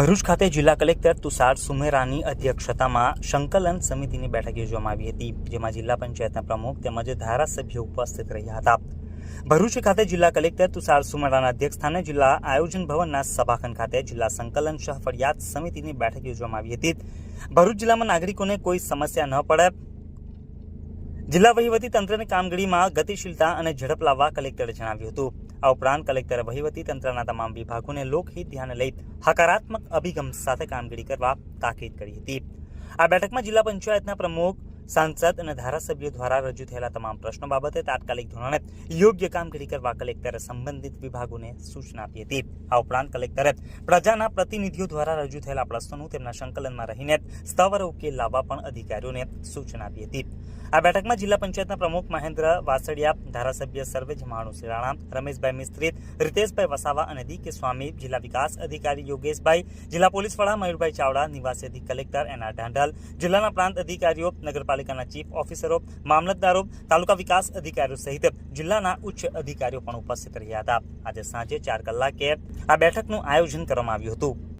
ભરૂચ ખાતે જિલ્લા કલેક્ટર તુષાર સુમેરાની અધ્યક્ષતામાં સંકલન સમિતિની બેઠક યોજવામાં આવી હતી, જેમાં જિલ્લા પંચાયતના પ્રમુખ તેમજ ધારાસભ્યો ઉપસ્થિત રહ્યા હતા. ભરૂચ ખાતે જિલ્લા કલેક્ટર તુષાર સુમેરાના અધ્યક્ષસ્થાને જિલ્લા આયોજન ભવનના સભાખંડ ખાતે જિલ્લા સંકલન સહ ફરિયાદ સમિતિની બેઠક યોજવામાં આવી હતી. ભરૂચ જિલ્લામાં નાગરિકોને કોઈ સમસ્યા ન પડે. જિલ્લા વહીવટી તંત્રની કામગીરીમાં ગતિશીલતા અને ઝડપ લાવવા કલેક્ટરે જણાવ્યું હતું. આ ઉપરાંત કલેક્ટરે વહીવટીતંત્રના તમામ વિભાગોને લોકહિત ધ્યાને લઈ હકારાત્મક અભિગમ સાથે કામગીરી કરવા તાકીદ કરી હતી. આ બેઠકમાં જિલ્લા પંચાયતના પ્રમુખ, સાંસદ અને ધારાસભ્યો દ્વારા રજૂ થયેલા તમામ પ્રશ્નો બાબતે તાત્કાલિક ધોરણે યોગ્ય કામગીરી કરવા કલેક્ટરે સંબંધિત વિભાગોને સૂચના આપી હતી. આ ઉપરાંત કલેક્ટરે પ્રજાના પ્રતિનિધિઓ દ્વારા રજૂ થયેલા પ્રશ્નોનું તેમના સંકલનમાં રહીને સ્થાવર ઉકેલ લાવવા પણ અધિકારીઓને સૂચના આપી હતી. આ બેઠકમાં જિલ્લા પંચાયતના પ્રમુખ મહેન્દ્ર વાસડિયા, ધારાસભ્ય સર્વેજ જમાણુ રાણા રમેશભાઈ મિસ્ત્રી, રીતેશભાઈ વસાવા અને દી કે સ્વામી, જિલ્લા વિકાસ અધિકારી યોગેશભાઈ, જિલ્લા પોલીસ વડા મયુરભાઈ ચાવડા, નિવાસી અધિક કલેક્ટર એન આર ઢાંઢલ, જિલ્લાના પ્રાંત અધિકારીઓ, નગરપાલિકાના ચીફ ઓફિસરો, મામલતદારો, તાલુકા વિકાસ અધિકારીઓ સહિત જિલ્લાના ઉચ્ચ અધિકારીઓ પણ ઉપસ્થિત રહ્યા હતા. આજે સાંજે ચાર કલાકે આ બેઠકનું આયોજન કરવામાં આવ્યું હતું.